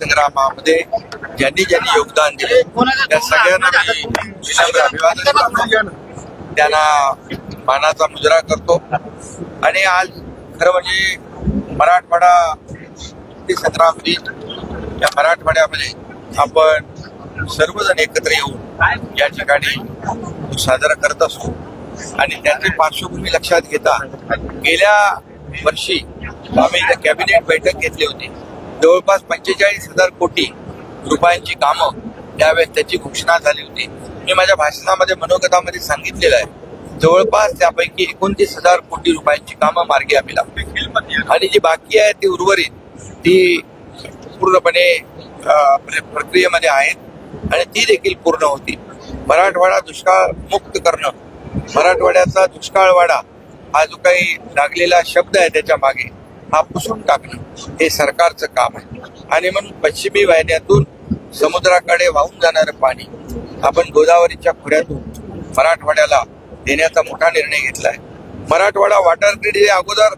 संग्रामामध्ये ज्यांनी ज्यांनी योगदान दिले त्या सगळ्यांना मी विनम्र अभिवादन करतो. त्यांना मानाचा मुजरा करतो. आणि आज खरं म्हणजे मराठवाडा ते संग्राम दिन या मराठवाड्यामध्ये आपण सर्वजण एकत्र येऊन या ठिकाणी साजरा करत असतो आणि त्याची पार्श्वभूमी लक्षात घेता गेल्या वर्षी आम्ही कॅबिनेट बैठक घेतली होती. जवळपास पंचेचाळीस हजार कोटी रुपयांची कामं त्यावेळेस त्याची घोषणा झाली होती. मी माझ्या भाषणामध्ये मनोगतामध्ये सांगितलेलं आहे. जवळपास त्यापैकी एकोणतीस हजार कोटी रुपयांची कामं मार्गी आम्ही लावली. आणि जी बाकी आहे ती उर्वरित ती पूर्णपणे प्रक्रियेमध्ये आहेत. आणि ती देखील पूर्ण होती मराठवाडा दुष्काळ मुक्त करणं मराठवाड्याचा दुष्काळवाडा हा जो काही लागलेला शब्द आहे त्याच्यामागे हा पुसून टाकणं हे सरकारचं काम आहे. आणि म्हणून पश्चिमी वाहिन्यातून समुद्राकडे वाहून जाणारं पाणी आपण गोदावरीच्या खोऱ्यातून मराठवाड्याला देण्याचा मोठा निर्णय घेतलाय. मराठवाडा वॉटर ग्रीड हे अगोदर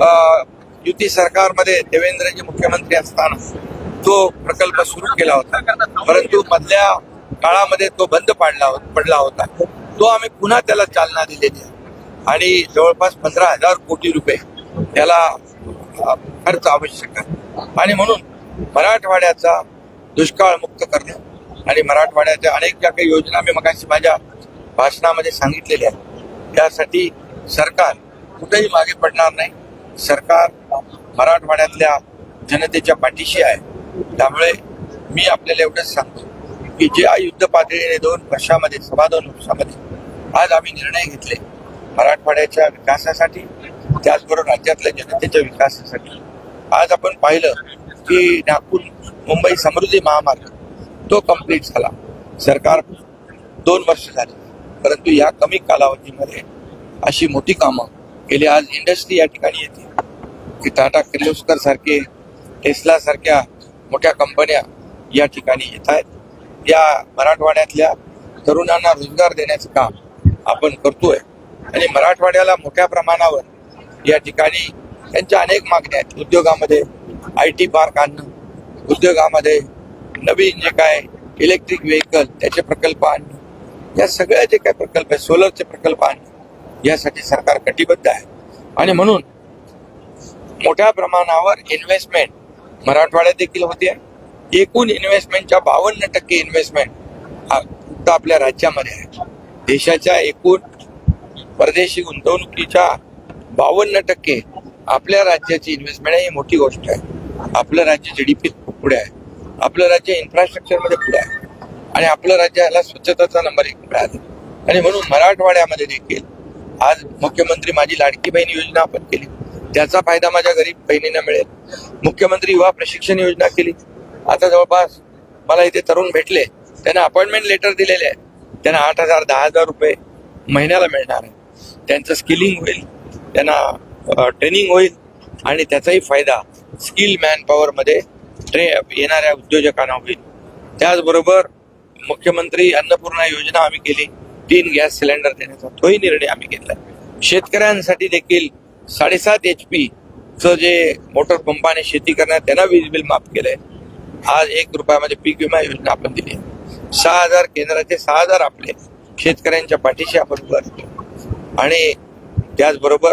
अं, युती सरकारमध्ये देवेंद्रजी मुख्यमंत्री असताना तो प्रकल्प सुरू केला होता. परंतु मधल्या काळामध्ये तो बंद पाडला पडला होता. तो आम्ही पुन्हा त्याला चालना दिलेली आहे. आणि जवळपास पंधरा हजार कोटी रुपये त्याला खर्च आवश्यक आहे. आणि म्हणून मराठवाड्याचा दुष्काळ मुक्त करणं आणि मराठवाड्याच्या अनेक ज्या काही योजना मी मगाशी माझ्या भाषणामध्ये सांगितलेल्या आहेत त्यासाठी सरकार कुठेही मागे पडणार नाही. सरकार मराठवाड्यातल्या जनतेच्या पाठीशी आहे. त्यामुळे मी आपल्याला एवढंच सांगतो की ज्या युद्ध पातळीने दोन वर्षामध्ये सव्वा दोन वर्षामध्ये आज आम्ही निर्णय घेतले मराठवाड्याच्या विकासासाठी त्याचबरोबर राज्यातल्या जनतेच्या विकासासाठी आज आपण पाहिलं की नागपूर मुंबई समृद्धी महामार्ग तो कंप्लीट झाला. सरकार दोन वर्ष झाली परंतु या कमी कालावधीमध्ये अशी मोठी कामं गेली आज इंडस्ट्री या ठिकाणी येते. की टाटा किर्लोस्कर सारखे टेस्ला सारख्या मोठ्या कंपन्या या ठिकाणी येत आहेत. या मराठवाड्यातल्या तरुणांना रोजगार देण्याचं काम आपण करतोय. आणि मराठवाड्याला मोठ्या प्रमाणावर या ठिकाणी त्यांच्या अनेक मागण्या आहेत उद्योगामध्ये आय टी पार्क आणणं उद्योगामध्ये नवीन जे काय इलेक्ट्रिक व्हेकल त्याचे प्रकल्प आणणं या सगळ्या जे काय प्रकल्प आहेत सोलरचे प्रकल्प आणणं यासाठी सरकार कटिबद्ध आहे. आणि म्हणून मोठ्या प्रमाणावर इन्व्हेस्टमेंट मराठवाड्यात देखील होते. एकूण इन्व्हेस्टमेंटच्या बावन्न टक्के इन्व्हेस्टमेंट फक्त आपल्या राज्यामध्ये आहे. देशाच्या एकूण परदेशी गुंतवणुकीच्या बावन्न टक्के आपल्या राज्याची इन्व्हेस्टमेंट आहे ही मोठी गोष्ट आहे. आपलं राज्य जी डी पी पुढे आहे. आपलं राज्य इन्फ्रास्ट्रक्चरमध्ये पुढे आहे. आणि आपलं राज्याला स्वच्छताचा नंबर एक मिळाला. आणि म्हणून मराठवाड्यामध्ये देखील आज मुख्यमंत्री माझी लाडकी बहीण योजना आपण केली. त्याचा फायदा माझ्या गरीब बहिणींना मिळेल. मुख्यमंत्री युवा प्रशिक्षण योजना केली. आता जवळपास मला इथे तरुण भेटले. त्यांना अपॉइंटमेंट लेटर दिलेले आहे. त्यांना आठ हजार दहा हजार रुपये महिन्याला मिळणार आहे. त्यांचं स्किलिंग होईल. त्यांना ट्रेनिंग होईल आणि त्याचाही फायदा स्किल मॅन पॉवरमध्ये ट्रे येणाऱ्या उद्योजकांना होईल. त्याचबरोबर मुख्यमंत्री अन्नपूर्णा योजना आम्ही केली. तीन गॅस सिलेंडर देण्याचा तोही निर्णय आम्ही घेतला. शेतकऱ्यांसाठी देखील साडेसात एच पीचं जे मोटर पंपाने शेती करण्यात त्यांना वीज बिल माफ केलंय. आज एक रुपयामध्ये पीक विमा योजना आपण दिली. आहे सहा हजार केंद्राचे सहा हजार आपले शेतकऱ्यांच्या पाठीशी आपण उभं आणि त्याचबरोबर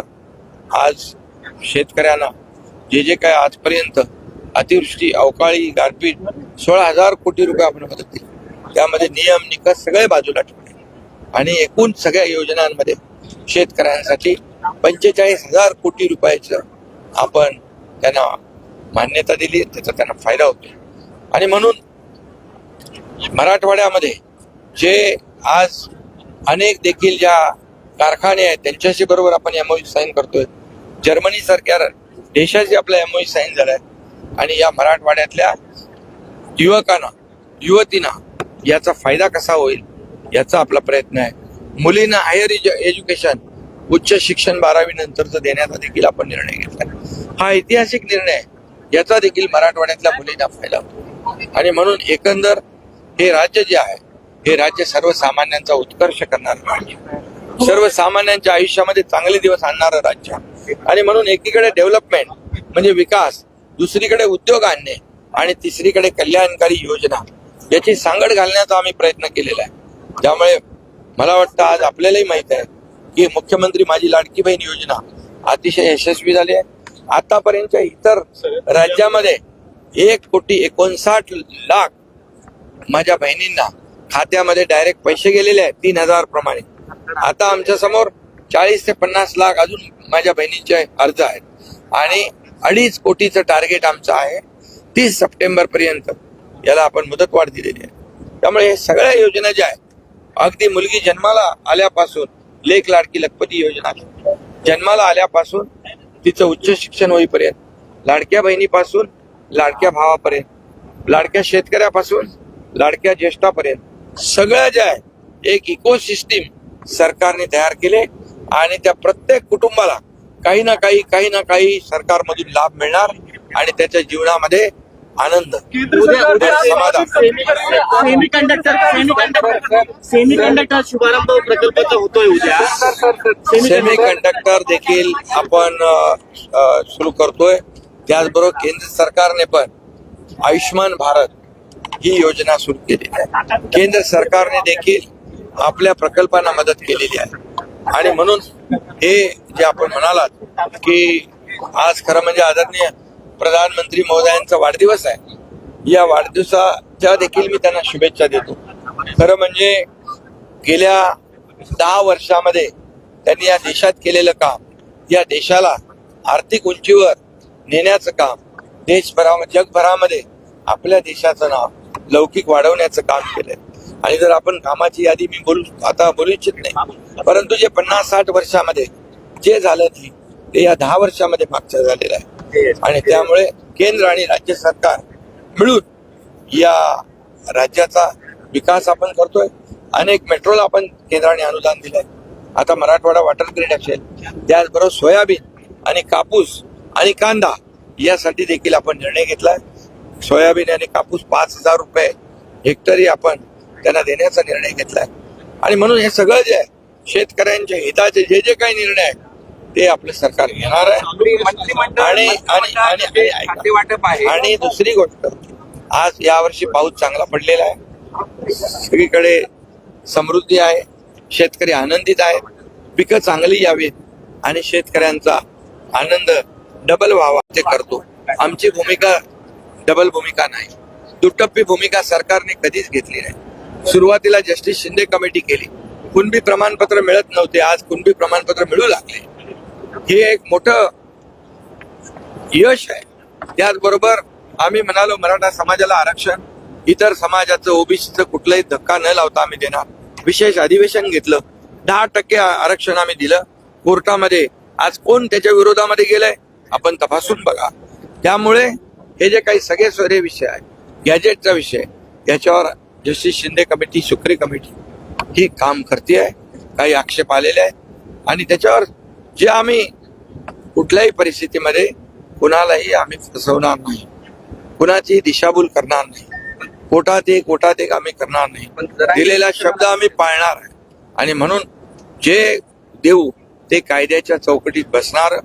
आज शेतकऱ्यांना जे जे काय आजपर्यंत अतिवृष्टी अवकाळी गारपीट सोळा हजार कोटी रुपये आपण मदत दिली त्यामध्ये नियम निकष सगळे बाजूला ठेवले. आणि एकूण सगळ्या योजनांमध्ये शेतकऱ्यांसाठी पंचेचाळीस हजार कोटी रुपयाचं आपण त्यांना मान्यता दिली त्याचा त्यांना फायदा होतो आणि म्हणून मराठवाड्यामध्ये जे आज अनेक देखील ज्या कारखाने आहेत त्यांच्याशी बरोबर आपण एमओयू साईन करतोय. जर्मनी सारख्या देशाशी आपला एमओयू साईन झालाय. आणि या मराठवाड्यातल्या युवकांना युवतींना याचा फायदा कसा होईल याचा आपला प्रयत्न आहे. मुलींना हायर एज्युकेशन उच्च शिक्षण बारावी नंतरचं देण्याचा देखील आपण निर्णय घेतला हा ऐतिहासिक निर्णय आहे. याचा देखील मराठवाड्यातल्या मुलींना फायदा होतो. आणि म्हणून एकंदर हे राज्य जे आहे हे राज्य सर्वसामान्यांचा उत्कर्ष करणार राज्य हो. सर्वसामान्यांच्या आयुष्यामध्ये चांगले दिवस आणणारं राज्य. आणि म्हणून एकीकडे डेव्हलपमेंट म्हणजे विकास दुसरीकडे उद्योग आणणे आणि तिसरीकडे कल्याणकारी योजना. याची सांगड घालण्याचा आम्ही प्रयत्न केलेला आहे. त्यामुळे मला वाटतं आज आपल्यालाही माहीत आहे की मुख्यमंत्री माझी लाडकी बहीण योजना अतिशय यशस्वी झाली आहे. आतापर्यंतच्या इतर राज्यामध्ये एक कोटी एकोणसाठ लाख माझ्या बहिणींना खात्यामध्ये डायरेक्ट पैसे गेलेले आहेत तीन हजार प्रमाणे. आता आमच्यासमोर चाळीस ते पन्नास लाख अजून माझ्या बहिणीचे अर्ज आहेत. आणि अडीच कोटीचं टार्गेट आमचं आहे. तीस सप्टेंबर पर्यंत याला आपण मुदतवाढ दिलेली आहे. त्यामुळे हे सगळ्या योजना ज्या आहेत अगदी मुलगी जन्माला आल्यापासून लेख लाडकी लखपती योजना जन्माला आल्यापासून तिचं उच्च शिक्षण होईपर्यंत लाडक्या बहिणीपासून लाडक्या भावापर्यंत लाडक्या शेतकऱ्यापासून लाडक्या ज्येष्ठापर्यंत सगळ्या ज्या आहे एक इकोसिस्टीम सरकारने तयार केले आणि त्या प्रत्येक कुटुंबाला काही ना काही काही ना काही सरकारमधून लाभ मिळणार आणि त्याच्या जीवनामध्ये आनंद. उद्या उद्या समाधान. Semiconductor semiconductor semiconductor शुभारंभ प्रकल्पाचा होतोय उद्या. सेमी कंडक्टर देखील आपण सुरू करतोय. त्याचबरोबर केंद्र सरकारने पण आयुष्यमान भारत ही योजना सुरू केली आहे. केंद्र सरकारने देखील आपल्या प्रकल्पांना मदत केलेली आहे. आणि म्हणून हे जे आपण म्हणालात की आज खरं म्हणजे आदरणीय प्रधानमंत्री महोदयांचा वाढदिवस आहे. या वाढदिवसाच्या देखील मी त्यांना शुभेच्छा देतो. खरं म्हणजे गेल्या दहा वर्षामध्ये त्यांनी या देशात केलेलं काम या देशाला आर्थिक उंचीवर नेण्याचं काम देशभरा जगभरामध्ये आपल्या देशाचं नाव लौकिक वाढवण्याचं काम केलंय. आणि जर आपण कामाची यादी मी बोलू आता बोलू इच्छित नाही. परंतु जे पन्नास साठ वर्षामध्ये जे झालं ते ते या दहा वर्षामध्ये मागचं झालेलं आहे. आणि त्यामुळे केंद्र आणि राज्य सरकार मिळून या राज्याचा विकास आपण करतोय. अनेक मेट्रोला आपण केंद्राने अनुदान दिलंय. आता मराठवाडा वॉटर ग्रीड असेल त्याचबरोबर सोयाबीन आणि कापूस आणि कांदा यासाठी देखील आपण निर्णय घेतलाय. सोयाबीन आणि कापूस पाच हजार रुपये हेक्टरी आपण त्यांना देण्याचा निर्णय घेतलाय. आणि म्हणून हे सगळं जे आहे शेतकऱ्यांच्या हिताचे जे जे काही निर्णय आहेत ते आपलं सरकार घेणार आहे. आणि आणि आणि दुसरी गोष्ट आज यावर्षी पाऊस चांगला पडलेला आहे. सगळीकडे समृद्धी आहे. शेतकरी आनंदित आहे पिकं चांगली यावीत. आणि शेतकऱ्यांचा आनंद डबल व्हावा ते करतो. आमची भूमिका डबल भूमिका नाही. दुटप्पी भूमिका सरकारने कधीच घेतली नाही. सुरुवातीला जस्टिस शिंदे कमिटी केली. कुणबी प्रमाणपत्र मिळत नव्हते. आज कुणबी प्रमाणपत्र मिळू लागले. हे एक मोठं यश आहे. त्याचबरोबर आम्ही म्हणालो मराठा समाजाला आरक्षण इतर समाजाचं ओबीसीचं कुठलाही धक्का न लावता आम्ही देणार. विशेष अधिवेशन घेतलं. दहा टक्के आरक्षण आम्ही दिलं. कोर्टामध्ये आज कोण त्याच्या विरोधामध्ये गेलंय आपण तपासून बघा. त्यामुळे हे जे काही सगळे सगळे विषय आहे गॅजेटचा विषय याच्यावर जस्टिस शिंदे कमिटी सुक्री कमिटी ही काम करते आहे काही आक्षेप आलेले आहेत. आणि त्याच्यावर जे आम्ही कुठल्याही परिस्थितीमध्ये कुणालाही आम्ही फसवणार नाही. कुणाची दिशाभूल करणार नाही. कोटात एक कोटात एक आम्ही करणार नाही. दिलेला शब्द आम्ही पाळणार आहे. आणि म्हणून जे देऊ ते कायद्याच्या चौकटीत बसणार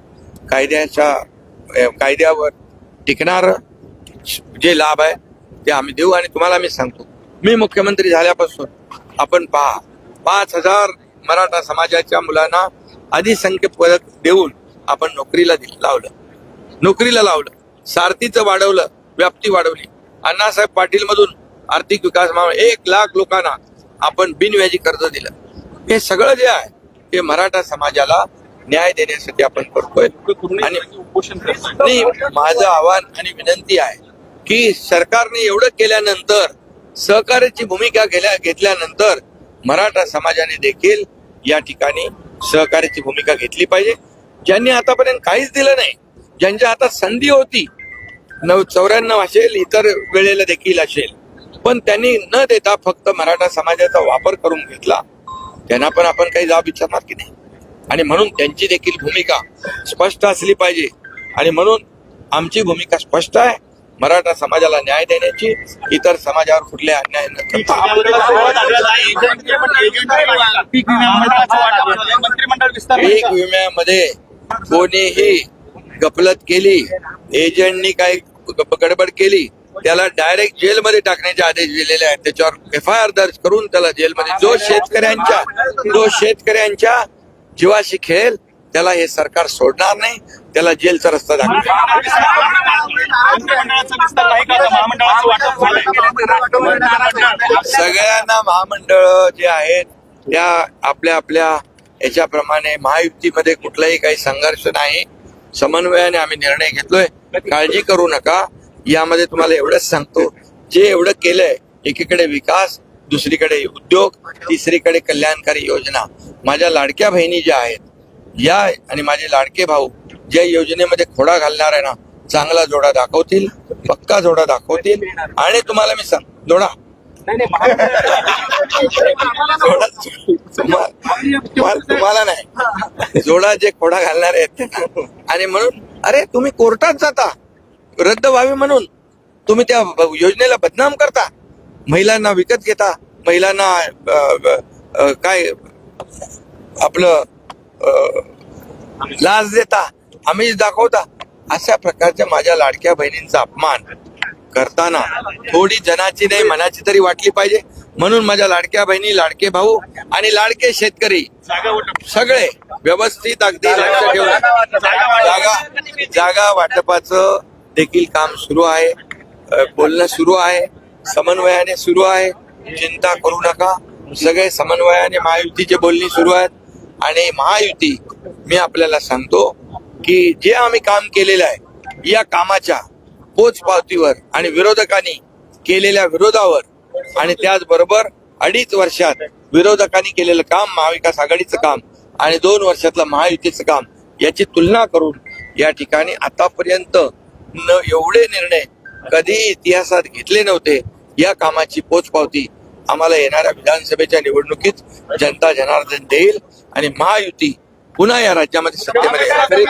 कायद्याच्या कायद्यावर टिकणार जे लाभ आहे ते आम्ही देऊ. आणि तुम्हाला मी सांगतो मी मुख्यमंत्री झाल्यापासून आपण पहा पाच हजार मराठा समाजाच्या मुलांना अधिसंख्य पदक देऊन आपण नोकरीला लावलं. नोकरीला लावलं. सारथीचं वाढवलं व्याप्ती वाढवली. अण्णासाहेब पाटील मधून आर्थिक विकास एक लाख लोकांना आपण बिनव्याजी कर्ज दिलं. हे सगळं जे आहे ते मराठा समाजाला न्याय देण्यासाठी आपण करतोय. आणि माझं आव्हान आणि विनंती आहे की सरकारने एवढं केल्यानंतर सहकार्याची भूमिका गेल्या घेतल्यानंतर मराठा समाजाने देखील या ठिकाणी सहकार्याची भूमिका घेतली पाहिजे. ज्यांनी आतापर्यंत काहीच दिलं नाही ज्यांच्या हातात संधी होती नव चौऱ्याण्णव असेल इतर वेळेला देखील असेल पण त्यांनी न देता फक्त मराठा समाजाचा वापर करून घेतला. त्यांना पण आपण काही जाब विचारणार की नाही? आणि म्हणून त्यांची देखील भूमिका स्पष्ट असली पाहिजे. आणि म्हणून आमची भूमिका स्पष्ट आहे. मराठा समाजाला न्याय देण्याची इतर समाजावर कुठले अन्याय पीक विम्यामध्ये कोणीही गफलत केली एजंटनी काही गडबड केली त्याला डायरेक्ट जेलमध्ये टाकण्याचे आदेश दिलेले आहेत. त्याच्यावर एफ आय आर दर्ज करून त्याला जेलमध्ये जो शेतकऱ्यांच्या जो शेतकऱ्यांच्या जीवाशी खेळेल त्याला हे सरकार सोडणार नाही. त्याला जेलचा रस्ता झालंय सगळ्यांना महामंडळ जे आहेत त्या आपल्या आपल्या याच्याप्रमाणे महायुतीमध्ये कुठलाही काही संघर्ष नाही. समन्वयाने आम्ही निर्णय घेतलोय. काळजी करू नका. यामध्ये तुम्हाला एवढंच सांगतो जे एवढं केलंय एकीकडे विकास दुसरीकडे उद्योग तिसरीकडे कल्याणकारी योजना. माझ्या लाडक्या बहिणी ज्या आहेत या आणि माझे लाडके भाऊ ज्या योजनेमध्ये खोडा घालणार आहे ना चांगला जोडा दाखवतील पक्का जोडा दाखवतील आणि तुम्हाला मी सांग जोडा. जोडा तुम्हा- तुम्हा- तुम्हाला नाही. जोडा जे खोडा घालणार आहेत. आणि म्हणून अरे तुम्ही कोर्टात जाता. रद्द व्हावी म्हणून. तुम्ही त्या योजनेला बदनाम करता. महिलांना विकत घेता. महिलांना काय आपलं लाच देता आम्ही दाखवता. अशा प्रकारच्या माझ्या लाडक्या बहिणींचा अपमान करताना थोडी जनाची नाही मनाची तरी वाटली पाहिजे. म्हणून माझ्या लाडक्या बहिणी लाडके भाऊ आणि लाडके शेतकरी सगळे व्यवस्थित अगदी लक्ष ठेवून जागा जागा वाटपाचं देखील काम सुरू आहे. बोलणं सुरू आहे. समन्वयाने सुरू आहे. चिंता करू नका. सगळे समन्वयाने महायुतीचे बोलणी सुरू आहेत. आणि महायुती मी आपल्याला सांगतो की जे आम्ही काम केलेलं आहे या कामाच्या पोचपावतीवर आणि विरोधकांनी केलेल्या विरोधावर आणि त्याचबरोबर अडीच वर्षात विरोधकांनी केलेलं काम महाविकास आघाडीचं काम आणि दोन वर्षातलं महायुतीचं काम याची तुलना करून या ठिकाणी आतापर्यंत न एवढे निर्णय कधी इतिहासात घेतले नव्हते. या कामाची पोचपावती आम्हाला येणाऱ्या विधानसभेच्या निवडणुकीत जनता जनार्दन देईल आणि महायुती पुन्हा या राज्यामध्ये सत्तेमध्ये